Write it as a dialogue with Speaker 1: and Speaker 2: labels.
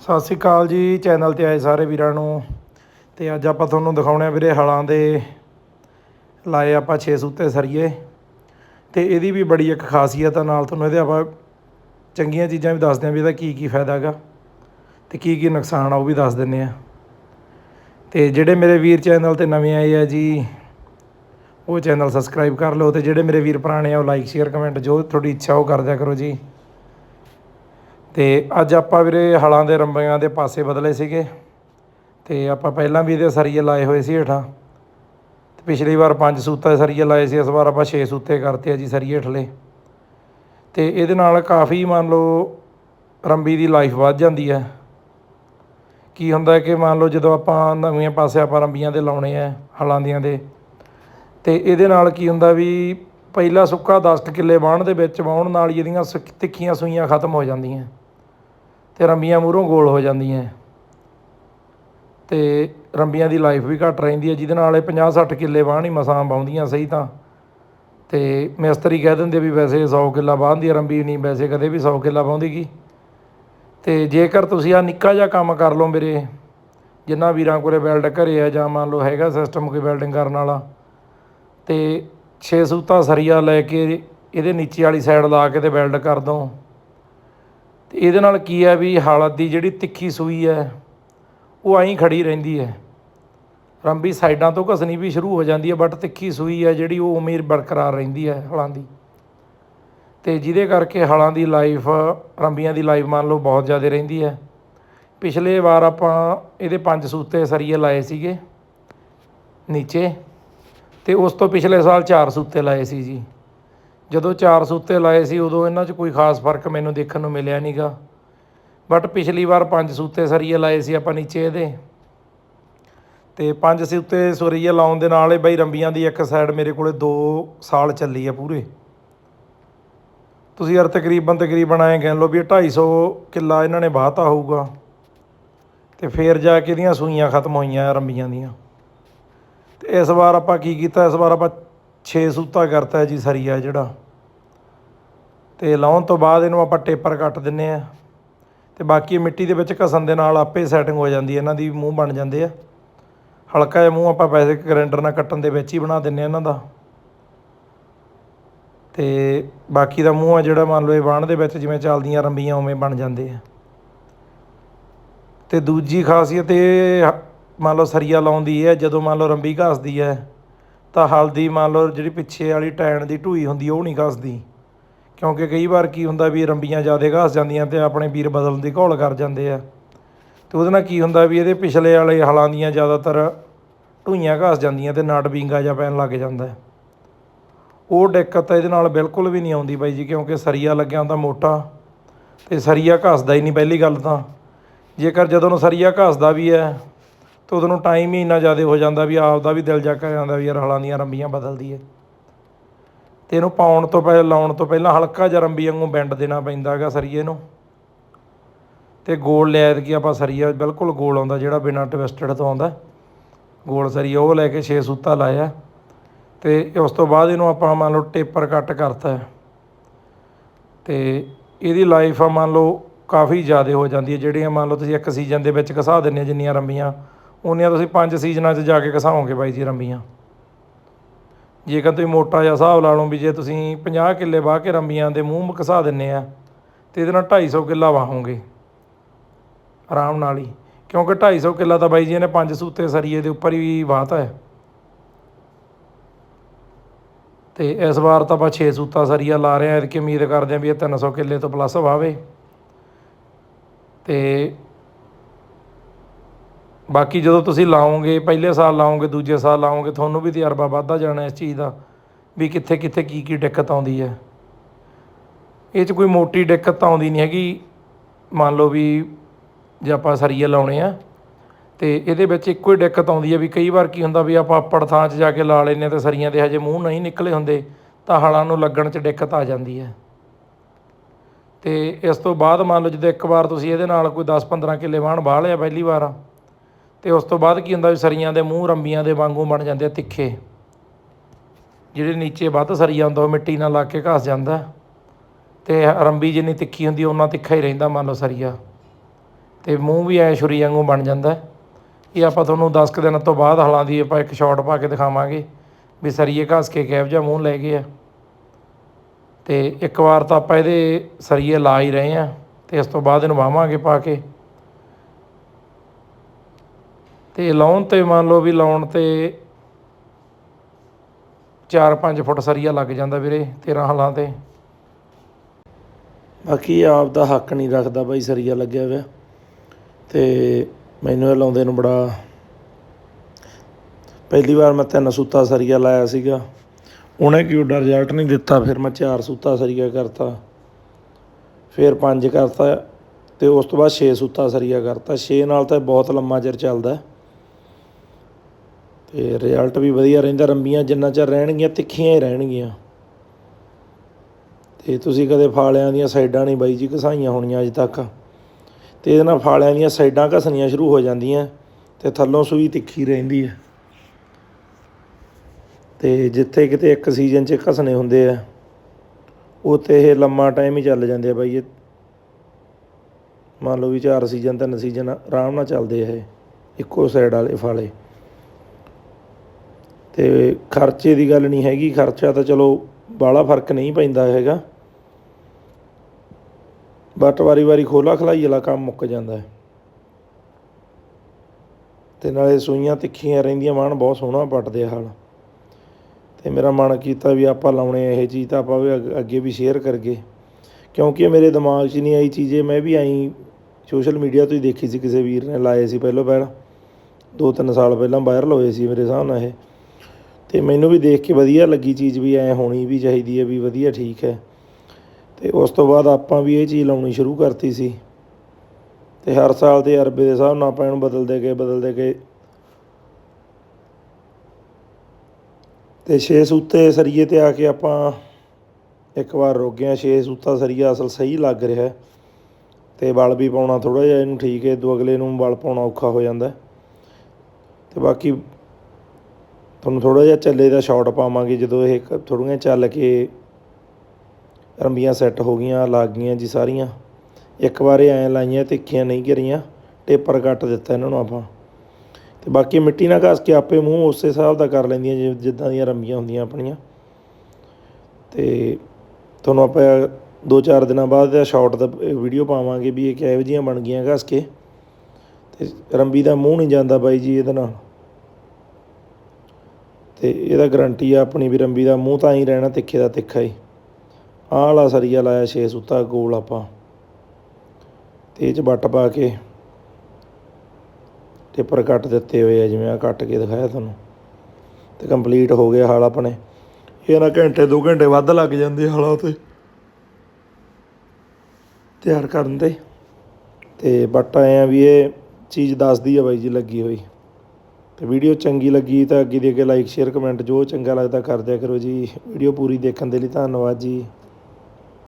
Speaker 1: ਸਤਿ ਸ਼੍ਰੀ ਅਕਾਲ ਜੀ, ਚੈਨਲ ਤੇ ਆਏ ਸਾਰੇ ਵੀਰਾਂ ਨੂੰ। ਤੇ ਅੱਜ ਆਪਾਂ ਤੁਹਾਨੂੰ ਦਿਖਾਉਣੇ ਆ ਵੀਰੇ ਹਲਾਂ ਦੇ। ਲਾਏ ਆਪਾਂ 6 ਸੂਤੇ ਸਰੀਏ। ਤੇ ਇਹਦੀ ਵੀ ਬੜੀ ਇੱਕ ਖਾਸੀਅਤ ਆ, ਨਾਲ ਤੁਹਾਨੂੰ ਇਹਦੇ ਆਪਾਂ ਚੰਗੀਆਂ ਚੀਜ਼ਾਂ ਵੀ ਦੱਸਦੇ ਆ ਵੀ ਇਹਦਾ ਕੀ ਕੀ ਫਾਇਦਾ ਹੈਗਾ। ਤੇ ਕੀ ਕੀ ਨੁਕਸਾਨ ਆ, ਉਹ ਵੀ ਦੱਸ ਦਿੰਨੇ ਆ। ਤੇ ਜਿਹੜੇ ਮੇਰੇ ਵੀਰ ਚੈਨਲ ਤੇ ਨਵੇਂ ਆਏ ਆ ਜੀ, ਉਹ ਚੈਨਲ ਸਬਸਕ੍ਰਾਈਬ ਕਰ ਲਓ। ਤੇ ਜਿਹੜੇ ਮੇਰੇ ਵੀਰ ਪੁਰਾਣੇ ਆ, ਉਹ ਲਾਈਕ ਸ਼ੇਅਰ ਕਮੈਂਟ ਜੋ ਤੁਹਾਡੀ ਇੱਛਾ ਉਹ ਕਰ ਦਿਆ ਕਰੋ ਜੀ। ਤੇ ਅੱਜ ਆਪਾਂ ਵੀਰੇ ਹਲਾਂ ਦੇ ਰੰਬਿਆਂ ਦੇ ਪਾਸੇ ਬਦਲੇ ਸੀਗੇ ਤੇ ਆਪਾਂ ਪਹਿਲਾਂ ਵੀ ਇਹਦੇ ਸਰੀਏ ਲਾਏ ਹੋਏ ਸੀ ਹੇਠਾਂ। ਤੇ ਪਿਛਲੀ ਵਾਰ ਪੰਜ ਸੂਤਾ ਦੇ ਸਰੀਏ ਲਾਏ ਸੀ, ਇਸ ਵਾਰ ਆਪਾਂ 6 ਸੂਤੇ ਕਰਤੇ ਆ ਜੀ ਸਰੀਏ ਹੇਠਲੇ। ਤੇ ਇਹਦੇ ਨਾਲ ਕਾਫੀ ਮੰਨ ਲਓ ਰੰਬੀ ਦੀ ਲਾਈਫ ਵੱਧ ਜਾਂਦੀ ਹੈ। ਕੀ ਹੁੰਦਾ ਕਿ ਮੰਨ ਲਓ ਜਦੋਂ ਆਪਾਂ ਨਵੇਂ ਪਾਸੇ ਆਪਾਂ ਰੰਬੀਆਂ ਦੇ ਲਾਉਣੇ ਆ, ਹਲਾਂ ਦੀਆਂ ਦੇ, ਤੇ ਇਹਦੇ ਨਾਲ ਕੀ ਹੁੰਦਾ ਵੀ ਪਹਿਲਾ ਸੁੱਕਾ 10 ਕਿੱਲੇ ਵਾਹਣ ਦੇ ਵਿੱਚ ਵਾਹਣ ਨਾਲ ਹੀ ਇਹਦੀਆਂ ਸੁੱਕ- ਤਿੱਖੀਆਂ ਸੂਈਆਂ ਖਤਮ ਹੋ ਜਾਂਦੀਆਂ। ਤੇ ਰੰਬੀਆਂ ਮੂਹਰੋਂ ਗੋਲ ਹੋ ਜਾਂਦੀਆਂ। ਤੇ ਰੰਬੀਆਂ ਦੀ ਲਾਈਫ ਵੀ ਘੱਟ ਰਹਿੰਦੀ ਹੈ, ਜਿਹਦੇ ਨਾਲ ਇਹ 50 60 ਕਿੱਲੇ ਵਾਹਣ ਹੀ ਮਸਾਂ ਬਾਉਂਦੀਆਂ ਸਹੀ ਤਾਂ। ਤੇ ਮਿਸਤਰੀ ਕਹਿ ਦਿੰਦੇ ਵੀ ਵੈਸੇ 100 ਕਿੱਲਾ ਵਾਹਣ ਦੀ ਰੰਬੀ ਨਹੀਂ ਵੈਸੇ ਕਦੇ ਵੀ 100 ਕਿੱਲਾ ਵਾਹੁੰਦੀਗੀ ਤੇ ਜੇਕਰ ਤੁਸੀਂ ਆ ਨਿੱਕਾ ਜਿਹਾ ਕੰਮ ਕਰ ਲਓ ਮੇਰੇ, ਜਿੰਨਾ ਵੀਰਾਂ ਕੋਲੇ ਵੈਲਡ ਘਰੇ ਆ ਜਾਂ ਮੰਨ ਲਓ ਹੈਗਾ ਸਿਸਟਮ ਕੋਈ ਵੈਲਡਿੰਗ ਕਰਨ ਵਾਲਾ, ਤੇ 6 ਸੂਤਾ ਸਰੀਆ ਲੈ ਕੇ ਇਹਦੇ ਨੀਚੇ ਵਾਲੀ ਸਾਈਡ ਲਾ ਕੇ ਤੇ ਵੈਲਡ ਕਰ ਦੋ। ਤੇ ਇਹਦੇ ਨਾਲ ਕੀ ਹੈ ਵੀ ਹਾਲਤ ਦੀ ਜਿਹੜੀ ਤਿੱਖੀ ਸੂਈ ਹੈ, ਉਹ ਐਂ ਖੜੀ ਰਹਿੰਦੀ ਹੈ। ਰੰਬੀ ਸਾਈਡਾਂ ਤੋਂ ਘਸਣੀ ਵੀ ਸ਼ੁਰੂ ਹੋ ਜਾਂਦੀ ਹੈ ਬਟ ਤਿੱਖੀ ਸੂਈ ਹੈ ਜਿਹੜੀ ਉਹ ਉਮੀਰ ਬਰਕਰਾਰ ਰਹਿੰਦੀ ਹੈ ਹਲਾਂ ਦੀ। ਤੇ ਜਿਹਦੇ ਕਰਕੇ ਹਲਾਂ ਦੀ ਲਾਈਫ ਰੰਬੀਆਂ ਦੀ ਲਾਈਫ ਮੰਨ ਲਓ ਬਹੁਤ ਜ਼ਿਆਦਾ ਰਹਿੰਦੀ ਹੈ। ਪਿਛਲੇ ਵਾਰ ਆਪਾਂ ਇਹਦੇ ਪੰਜ ਸੂਤੇ ਸਰੀਏ ਲਾਏ ਸੀਗੇ, ਨੀਚੇ, ਤੇ ਉਸ ਤੋਂ ਪਿਛਲੇ ਸਾਲ ਚਾਰ ਸੂਤੇ ਲਾਏ ਸੀ ਜੀ। ਜਦੋਂ ਚਾਰ ਸੂਤੇ ਲਾਏ ਸੀ, ਉਦੋਂ ਇਹਨਾਂ 'ਚ ਕੋਈ ਖਾਸ ਫ਼ਰਕ ਮੈਨੂੰ ਦੇਖਣ ਨੂੰ ਮਿਲਿਆ ਨਹੀਂਗਾ ਬਟ ਪਿਛਲੀ ਵਾਰ ਪੰਜ ਸੂਤੇ ਸਰੀਏ ਲਾਏ ਸੀ ਆਪਾਂ ਨੀਚੇ ਇਹਦੇ। ਤੇ ਪੰਜ ਸੂਤੇ ਸਰੀਏ ਲਾਉਣ ਦੇ ਨਾਲ ਇਹ ਬਈ ਰੰਬੀਆਂ ਦੀ ਇੱਕ ਸਾਈਡ ਮੇਰੇ ਕੋਲੇ 2 ਸਾਲ ਚੱਲੀ ਆ ਪੂਰੇ। ਤੁਸੀਂ ਯਾਰ ਤਕਰੀਬਨ ਤਕਰੀਬਨ ਐਂ ਕਹਿ ਲਓ ਵੀ ਇਹ 250 ਕਿੱਲਾ ਇਹਨਾਂ ਨੇ ਵਾਹਤਾ ਹੋਊਗਾ। ਤੇ ਫੇਰ ਜਾ ਕੇ ਇਹਦੀਆਂ ਸੂਈਆਂ ਖਤਮ ਹੋਈਆਂ ਰੰਬੀਆਂ ਦੀਆਂ। ਤੇ ਇਸ ਵਾਰ ਆਪਾਂ ਕੀ ਕੀਤਾ? ਇਸ ਵਾਰ ਆਪਾਂ 6 ਸੂਤਾ ਕਰਤਾ ਜੀ ਸਰੀਆ ਜਿਹੜਾ। ਤੇ ਲਾਉਣ ਤੋਂ ਬਾਅਦ ਇਹਨੂੰ ਆਪਾਂ ਟੇਪਰ ਕੱਟ ਦਿੰਨੇ ਆ। ਤੇ ਬਾਕੀ ਮਿੱਟੀ ਦੇ ਵਿੱਚ ਘਸਣ ਦੇ ਨਾਲ ਆਪੇ ਸੈਟਿੰਗ ਹੋ ਜਾਂਦੀ ਹੈ, ਇਹਨਾਂ ਦੀ ਮੂੰਹ ਬਣ ਜਾਂਦੇ ਆ। ਹਲਕਾ ਜਿਹਾ ਮੂੰਹ ਆਪਾਂ ਵੈਸੇ ਗ੍ਰਾਈਂਡਰ ਨਾਲ ਕੱਟਣ ਦੇ ਵਿੱਚ ਹੀ ਬਣਾ ਦਿੰਨੇ ਆ ਇਹਨਾਂ ਦਾ। ਤੇ ਬਾਕੀ ਦਾ ਮੂੰਹ ਆ ਜਿਹੜਾ ਮੰਨ ਲਓ ਇਹ ਵਾਣ ਦੇ ਵਿੱਚ ਜਿਵੇਂ ਚੱਲਦੀਆਂ ਰੰਬੀਆਂ ਉਵੇਂ ਬਣ ਜਾਂਦੇ ਆ। ਤੇ ਦੂਜੀ ਖਾਸੀਅਤ ਇਹ ਹ- ਮੰਨ ਲਓ ਸਰੀਆ ਲਾਉਂਦੀ ਹੈ, ਜਦੋਂ ਮੰਨ ਲਓ ਰੰਬੀ ਘਸਦੀ ਹੈ, ਤਾਂ ਹਲਦੀ ਮੰਨ ਲਓ ਜਿਹੜੀ ਪਿੱਛੇ ਵਾਲੀ ਟੈਣ ਦੀ ਢੂਈ ਹੁੰਦੀ, ਉਹ ਨਹੀਂ ਘਸਦੀ। ਕਿਉਂਕਿ ਕਈ ਵਾਰ ਕੀ ਹੁੰਦਾ ਵੀ ਰੰਬੀਆਂ ਜ਼ਿਆਦਾ ਘਸ ਜਾਂਦੀਆਂ ਤੇ ਆਪਣੇ ਵੀਰ ਬਦਲਣ ਦੀ ਘੋਲ ਕਰ ਜਾਂਦੇ ਆ। ਤੇ ਉਹਦੇ ਨਾਲ ਕੀ ਹੁੰਦਾ ਵੀ ਇਹਦੇ ਪਿਛਲੇ ਵਾਲੇ ਹਲਾਂ ਦੀਆਂ ਜ਼ਿਆਦਾਤਰ ਢੂਈਆਂ ਘਸ ਜਾਂਦੀਆਂ ਤੇ ਨਟ ਵਿੰਗਾ ਜਾਂ ਪੈਣ ਲੱਗ ਜਾਂਦਾ ਉਹ ਦਿੱਕਤ ਇਹਦੇ ਨਾਲ ਬਿਲਕੁਲ ਵੀ ਨਹੀਂ ਆਉਂਦੀ ਬਾਈ ਜੀ, ਕਿਉਂਕਿ ਸਰੀਆ ਲੱਗਿਆ ਹੁੰਦਾ ਮੋਟਾ ਤੇ ਸਰੀਆ ਘਸਦਾ ਹੀ ਨਹੀਂ ਪਹਿਲੀ ਗੱਲ ਤਾਂ। ਜੇਕਰ ਜਦੋਂ ਨੂੰ ਸਰੀਆ ਘਸਦਾ ਵੀ ਹੈ, ਤਾਂ ਉਦੋਂ ਨੂੰ ਟਾਈਮ ਹੀ ਇੰਨਾ ਜ਼ਿਆਦਾ ਹੋ ਜਾਂਦਾ ਵੀ ਆਪ ਦਾ ਵੀ ਦਿਲ ਜਾ ਕੇ ਜਾਂਦਾ ਵੀ ਯਾਰ ਹਲਾਂ ਦੀਆਂ ਰੰਬੀਆਂ ਬਦਲਦੀ ਹੈ। ਤੇ ਇਹਨੂੰ ਪਾਉਣ ਤੋਂ ਪਹਿਲਾਂ ਲਾਉਣ ਤੋਂ ਪਹਿਲਾਂ ਹਲਕਾ ਜਿਹਾ ਰੰਬੀ ਵਾਂਗੂ ਬੈਂਡ ਦੇਣਾ ਪੈਂਦਾ ਹੈਗਾ ਸਰੀਏ ਨੂੰ। ਤੇ ਗੋਲ ਲੈ ਕੇ ਆਪਾਂ ਸਰੀਆ ਬਿਲਕੁਲ ਗੋਲ ਆਉਂਦਾ, ਜਿਹੜਾ ਬਿਨਾਂ ਟਵਿਸਟਡ ਤੋਂ ਆਉਂਦਾ। ਗੋਲ ਸਰੀਆ, ਉਹ ਲੈ ਕੇ 6 ਸੂਤਾ ਲਾਇਆ। ਤੇ ਉਸ ਤੋਂ ਬਾਅਦ ਇਹਨੂੰ ਆਪਾਂ ਮੰਨ ਲਓ ਟੇਪਰ ਕੱਟ ਕਰਤਾ। ਹੈ ਤੇ ਇਹਦੀ ਲਾਈਫ ਆ ਮੰਨ ਲਓ ਕਾਫੀ ਜ਼ਿਆਦਾ ਹੋ ਜਾਂਦੀ ਹੈ। ਜਿਹੜੀਆਂ ਮੰਨ ਲਓ ਤੁਸੀਂ ਇੱਕ ਸੀਜ਼ਨ ਦੇ ਵਿੱਚ ਘਸਾ ਦਿੰਦੇ ਹੋ ਜਿੰਨੀਆਂ ਰੰਬੀਆਂ, ਉਹਨੀਆਂ ਤੁਸੀਂ ਪੰਜ ਸੀਜ਼ਨਾਂ 'ਚ ਜਾ ਕੇ ਘਸਾਓਗੇ ਬਾਈ ਜੀ ਰੰਬੀਆਂ। ਜੇਕਰ ਤੁਸੀਂ ਮੋਟਾ ਜਿਹਾ ਹਿਸਾਬ ਲਾ ਲਓ ਵੀ ਜੇ ਤੁਸੀਂ 50 ਕਿੱਲੇ ਵਾਹ ਕੇ ਰੰਬੀਆਂ ਦੇ ਮੂੰਹ ਘਸਾ ਦਿੰਨੇ ਆ, ਤੇ ਇਹਦੇ ਨਾਲ 250 ਕਿੱਲਾ ਵਾਹੋਗੇ, ਆਰਾਮ ਨਾਲ ਹੀ। ਕਿਉਂਕਿ 250 ਕਿੱਲਾ ਤਾਂ ਬਾਈ ਜੀ ਨੇ ਪੰਜ ਸੂਤੇ ਸਰੀਏ ਦੇ ਉੱਪਰ ਹੀ ਵਾਹਤਾ ਹੈ। ਤੇ ਇਸ ਵਾਰ ਤਾਂ ਆਪਾਂ 6 ਸੂਤਾ ਸਰੀਆ ਲਾ ਰਹੇ ਹਾਂ, ਐਤਕੀ ਉਮੀਦ ਕਰਦੇ ਹਾਂ ਵੀ ਇਹ 300 ਕਿੱਲੇ ਤੋਂ ਪਲੱਸ ਵਾਵੇ ਤੇ ਬਾਕੀ ਜਦੋਂ ਤੁਸੀਂ ਲਾਓਗੇ, ਪਹਿਲੇ ਸਾਲ ਲਾਓਗੇ, ਦੂਜੇ ਸਾਲ ਲਾਓਗੇ, ਤੁਹਾਨੂੰ ਵੀ ਤਜਰਬਾ ਵੱਧਦਾ ਜਾਣਾ ਇਸ ਚੀਜ਼ ਦਾ, ਵੀ ਕਿੱਥੇ ਕਿੱਥੇ ਕੀ ਕੀ ਦਿੱਕਤ ਆਉਂਦੀ ਹੈ। ਇਹ 'ਚ ਕੋਈ ਮੋਟੀ ਦਿੱਕਤ ਤਾਂ ਆਉਂਦੀ ਨਹੀਂ ਹੈਗੀ। ਮੰਨ ਲਓ ਵੀ ਜੇ ਆਪਾਂ ਸਰੀਏ ਲਾਉਣੇ ਆ, ਤੇ ਇਹਦੇ ਵਿੱਚ ਇੱਕੋ ਹੀ ਦਿੱਕਤ ਆਉਂਦੀ ਹੈ ਵੀ ਕਈ ਵਾਰ ਕੀ ਹੁੰਦਾ ਵੀ ਆਪਾਂ ਅੱਪੜ ਥਾਂ 'ਚ ਜਾ ਕੇ ਲਾ ਲੈਂਦੇ ਹਾਂ ਤੇ ਸਰੀਆਂ ਦੇ ਹਜੇ ਮੂੰਹ ਨਹੀਂ ਨਿਕਲੇ ਹੁੰਦੇ, ਤਾਂ ਹਲਾਂ ਨੂੰ ਲੱਗਣ 'ਚ ਦਿੱਕਤ ਆ ਜਾਂਦੀ ਹੈ। ਤੇ ਇਸ ਤੋਂ ਬਾਅਦ ਮੰਨ ਲਓ ਜਦੋਂ ਇੱਕ ਵਾਰ ਤੁਸੀਂ ਇਹਦੇ ਨਾਲ ਕੋਈ 10-15 ਕਿੱਲੇ ਵਾਹਣ ਵਾਹ ਲਿਆ ਪਹਿਲੀ ਵਾਰ ਤੇ ਉਸ ਤੋਂ ਬਾਅਦ ਕੀ ਹੁੰਦਾ ਵੀ ਸਰੀਆਂ ਦੇ ਮੂੰਹ ਰੰਬੀਆਂ ਦੇ ਵਾਂਗੂ ਬਣ ਜਾਂਦੇ ਆ ਤਿੱਖੇ। ਜਿਹੜੇ ਨੀਚੇ ਵੱਧ ਸਰੀਆ ਹੁੰਦਾ, ਉਹ ਮਿੱਟੀ ਨਾਲ ਲਾ ਕੇ ਘਸ ਜਾਂਦਾ। ਤੇ ਰੰਬੀ ਜਿੰਨੀ ਤਿੱਖੀ ਹੁੰਦੀ ਉਹਨਾਂ ਤਿੱਖਾ ਹੀ ਰਹਿੰਦਾ, ਮੰਨ ਲਓ ਸਰੀਆ। ਤੇ ਮੂੰਹ ਵੀ ਐ ਛੁਰੀ ਵਾਂਗੂ ਬਣ ਜਾਂਦਾ। ਇਹ ਆਪਾਂ ਤੁਹਾਨੂੰ 10 ਕੁ ਦਿਨ ਤੋਂ ਬਾਅਦ ਹਲਾਂ ਦੀ ਆਪਾਂ ਇੱਕ ਸ਼ਾਟ ਪਾ ਕੇ ਦਿਖਾਵਾਂਗੇ ਵੀ ਸਰੀਏ ਘਸ ਕੇ ਕਿਹੋ ਜਿਹਾ ਮੂੰਹ ਲੈ ਗਏ ਆ। ਤੇ ਇੱਕ ਵਾਰ ਤਾਂ ਆਪਾਂ ਇਹਦੇ ਸਰੀਏ ਲਾ ਹੀ ਰਹੇ ਆ ਤੇ ਇਸ ਤੋਂ ਬਾਅਦ ਇਹਨੂੰ ਵਾਵਾਂਗੇ ਪਾ ਕੇ। ਤੇ ਲਾਉਣ ਤੇ ਮੰਨ ਲਓ ਵੀ ਲਾਉਣ ਤੇ 4-5 ਫੁੱਟ ਸਰੀਆ ਲੱਗ ਜਾਂਦਾ ਵੀਰੇ 13 ਹਲਾਂ ਤੇ।
Speaker 2: ਬਾਕੀ ਆਪ ਦਾ ਹੱਕ ਨਹੀਂ ਰੱਖਦਾ ਬਾਈ ਸਰੀਆ ਲੱਗਿਆ ਹੋਇਆ। ਤੇ ਮੈਨੂੰ ਇਹ ਲਾਉਂਦੇ ਨੂੰ ਬੜਾ ਪਹਿਲੀ ਵਾਰ ਮੈਂ ਤਿੰਨ ਸੂਤਾ ਸਰੀਆ ਲਾਇਆ ਸੀਗਾ। ਉਹਨੇ ਕਿਉਂ ਰਿਜ਼ਲਟ ਨਹੀਂ ਦਿੱਤਾ, ਫਿਰ ਮੈਂ ਚਾਰ ਸੂਤਾ ਸਰੀਆ ਕਰਤਾ। ਫਿਰ ਪੰਜ ਕਰਤਾ ਤੇ ਉਸ ਤੋਂ ਬਾਅਦ 6 ਸੂਤਾ ਸਰੀਆ ਕਰਤਾ। 6 ਨਾਲ ਤਾਂ ਬਹੁਤ ਲੰਮਾ ਚਿਰ ਚੱਲਦਾ। ਤੇ ਰਿਜ਼ਲਟ ਵੀ ਵਧੀਆ ਰਹਿੰਦਾ, ਰੰਬੀਆਂ ਜਿੰਨਾ ਚਿਰ ਰਹਿਣਗੀਆਂ, ਤਿੱਖੀਆਂ ਹੀ ਰਹਿਣਗੀਆਂ। ਤੇ ਤੁਸੀਂ ਕਦੇ ਫਾਲਿਆਂ ਦੀਆਂ ਸਾਈਡਾਂ ਨਹੀਂ ਬਾਈ ਜੀ ਘਸਾਈਆਂ ਹੋਣੀਆਂ ਅਜੇ ਤੱਕ। ਤੇ ਇਹਦੇ ਨਾਲ ਫਾਲਿਆਂ ਦੀਆਂ ਸਾਈਡਾਂ ਘਸਣੀਆਂ ਸ਼ੁਰੂ ਹੋ ਜਾਂਦੀਆਂ, ਤੇ ਥੱਲੋਂ ਸੂਈ ਤਿੱਖੀ ਰਹਿੰਦੀ ਹੈ। ਤੇ ਜਿੱਥੇ ਕਿਤੇ ਇੱਕ ਸੀਜ਼ਨ 'ਚ ਘਸਣੇ ਹੁੰਦੇ ਆ, ਉੱਥੇ ਇਹ ਲੰਮਾ ਟਾਈਮ ਹੀ ਚੱਲ ਜਾਂਦੇ ਆ ਬਾਈ ਇਹ ਮੰਨ ਲਓ ਵੀ ਚਾਰ ਸੀਜ਼ਨ, ਤਿੰਨ ਸੀਜ਼ਨ ਆਰਾਮ ਨਾਲ ਚੱਲਦੇ ਆ ਇਹ, ਇੱਕੋ ਸਾਈਡ ਵਾਲੇ ਫਾਲੇ। ਤੇ ਖਰਚੇ ਦੀ ਗੱਲ ਨਹੀਂ ਹੈਗੀ, ਖਰਚਾ ਤਾਂ ਚਲੋ ਬਾਹਲਾ ਫ਼ਰਕ ਨਹੀਂ ਪੈਂਦਾ ਹੈਗਾ। ਬਟ ਵਾਰੀ ਵਾਰੀ ਖੋਲਾ ਖਲਾਈ ਵਾਲਾ ਕੰਮ ਮੁੱਕ ਜਾਂਦਾ ਹੈ। ਤੇ ਨਾਲੇ ਸੂਈਆਂ ਤਿੱਖੀਆਂ ਰਹਿੰਦੀਆਂ ਮਾਣ ਬਹੁਤ ਸੋਹਣਾ ਪੱਟਦੇ ਆ ਹਲ। ਤੇ ਮੇਰਾ ਮਨ ਕੀਤਾ ਵੀ ਆਪਾਂ ਲਾਉਣੇ ਇਹ ਚੀਜ਼ ਤਾਂ ਆਪਾਂ ਵੀ ਅੱਗੇ ਵੀ ਸ਼ੇਅਰ ਕਰਗੇ ਕਿਉਂਕਿ ਮੇਰੇ ਦਿਮਾਗ 'ਚ ਨਹੀਂ ਆਈ ਚੀਜ਼, ਮੈਂ ਵੀ ਆਈ ਸੋਸ਼ਲ ਮੀਡੀਆ ਤੋਂ ਹੀ ਦੇਖੀ ਸੀ, ਕਿਸੇ ਵੀਰ ਨੇ ਲਾਏ ਸੀ ਪਹਿਲੋਂ ਪਹਿਲਾਂ। ਦੋ ਤਿੰਨ ਸਾਲ ਪਹਿਲਾਂ ਵਾਇਰਲ ਹੋਏ ਸੀ ਮੇਰੇ ਹਿਸਾਬ ਨਾਲ ਇਹ। ਤੇ ਮੈਨੂੰ ਵੀ ਦੇਖ ਕੇ ਵਧੀਆ ਲੱਗੀ ਚੀਜ਼ ਵੀ, ਐ ਹੋਣੀ ਵੀ ਚਾਹੀਦੀ ਹੈ ਵੀ ਵਧੀਆ ਠੀਕ ਹੈ। ਤੇ ਉਸ ਤੋਂ ਬਾਅਦ ਆਪਾਂ ਵੀ ਇਹ ਚੀਜ਼ ਲਾਉਣੀ ਸ਼ੁਰੂ ਕਰਤੀ ਸੀ। ਤੇ ਹਰ ਸਾਲ ਦੇ ਅਰਬੇ ਦੇ ਹਿਸਾਬ ਨਾਲ ਆਪਾਂ ਇਹਨੂੰ ਬਦਲਦੇ ਗਏ ਬਦਲਦੇ ਗਏ। ਤੇ 6 ਸੂਤੇ ਸਰੀਏ ਤੇ ਆ ਕੇ ਆਪਾਂ ਇੱਕ ਵਾਰ ਰੁਕ ਗਏ 6 ਸੂਤਾ ਸਰੀਆ ਅਸਲ ਸਹੀ ਲੱਗ ਰਿਹਾ ਹੈ। ਤੇ ਵਲ ਵੀ ਪਾਉਣਾ ਥੋੜਾ ਜਿਹਾ ਇਹਨੂੰ ਠੀਕ ਹੈ ਦੋ ਅਗਲੇ ਨੂੰ ਵਲ ਪਾਉਣਾ ਔਖਾ ਹੋ ਜਾਂਦਾ ਹੈ। ਤੇ ਬਾਕੀ ਤੁਹਾਨੂੰ ਥੋੜਾ ਜਿਹਾ ਚੱਲੇ ਦਾ ਸ਼ਾਟ ਪਾਵਾਂਗੇ, ਜਦੋਂ ਇਹ ਥੋੜੀਆਂ ਚੱਲ ਕੇ ਰੰਬੀਆਂ ਸੈੱਟ ਹੋ ਗਈਆਂ, ਲੱਗ ਗਈਆਂ ਜੀ ਸਾਰੀਆਂ। ਇੱਕ ਵਾਰ ਇਹ ਐਂ ਲਾਈਆਂ, ਤਿੱਖੀਆਂ ਨਹੀਂ ਕਰੀਆਂ, ਟੇਪਰ ਕੱਟ ਦਿੱਤਾ ਇਹਨਾਂ ਨੂੰ ਆਪਾਂ। ਤੇ ਬਾਕੀ ਮਿੱਟੀ ਨਾਲ ਘਸ ਕੇ ਆਪੇ ਮੂੰਹ ਉਸੇ ਹਿਸਾਬ ਦਾ ਕਰ ਲੈਂਦੀਆਂ ਜਿੱਦਾਂ ਦੀਆਂ ਰੰਬੀਆਂ ਹੁੰਦੀਆਂ ਆਪਣੀਆਂ। ਤੇ ਤੁਹਾਨੂੰ ਆਪਾਂ ਦੋ ਚਾਰ ਦਿਨਾਂ ਬਾਅਦ ਦਾ ਸ਼ਾਰਟ ਦਾ ਵੀਡੀਓ ਪਾਵਾਂਗੇ ਵੀ ਇਹ ਕਿਹੋ ਜਿਹੀਆਂ ਬਣ ਗਈਆਂ ਘਸ ਕੇ। ਤੇ ਰੰਬੀ ਦਾ ਮੂੰਹ ਨਹੀਂ ਜਾਂਦਾ ਬਾਈ ਜੀ ਇਹਦੇ ਨਾਲ। ਤੇ ਇਹਦਾ ਗਰੰਟੀ ਆ ਆਪਣੀ ਵੀ ਰੰਬੀ ਦਾ ਮੂੰਹ ਤਾਂ ਹੀ ਰਹਿਣਾ, ਤਿੱਖੇ ਦਾ ਤਿੱਖਾ ਹੀ। ਆਹ ਵਾਲਾ ਸਰੀਆ ਲਾਇਆ 6 ਸੁੱਤਾ ਗੋਲ ਆਪਾਂ। ਤੇ ਇਹ ਚ ਵੱਟ ਪਾ ਕੇ ਟਿੱਪਰ ਕੱਟ ਦਿੱਤੇ ਹੋਏ ਆ, ਜਿਵੇਂ ਆ ਕੱਟ ਕੇ ਦਿਖਾਇਆ ਤੁਹਾਨੂੰ। ਤੇ ਕੰਪਲੀਟ ਹੋ ਗਿਆ ਹਾਲ ਆਪਣੇ। ਇਹ ਨਾ ਘੰਟੇ 2 ਘੰਟੇ ਵੱਧ ਲੱਗ ਜਾਂਦੇ ਹਾਲਾਂ ਤੇ। ਤਿਆਰ ਕਰਨ ਤੇ। ਤੇ ਬਟ ਆਏ ਆ ਵੀ ਇਹ ਚੀਜ਼ ਦੱਸਦੀ ਆ ਬਾਈ ਜੀ ਲੱਗੀ ਹੋਈ। ਤੇ ਵੀਡੀਓ ਚੰਗੀ ਲੱਗੀ ਤਾਂ ਅੱਗੇ ਦੀ ਅੱਗੇ ਲਾਈਕ ਸ਼ੇਅਰ ਕਮੈਂਟ ਜੋ ਚੰਗਾ ਲੱਗਦਾ ਕਰ ਦਿਆ ਕਰੋ ਜੀ। ਵੀਡੀਓ ਪੂਰੀ ਦੇਖਣ ਦੇ ਲਈ ਧੰਨਵਾਦ ਜੀ।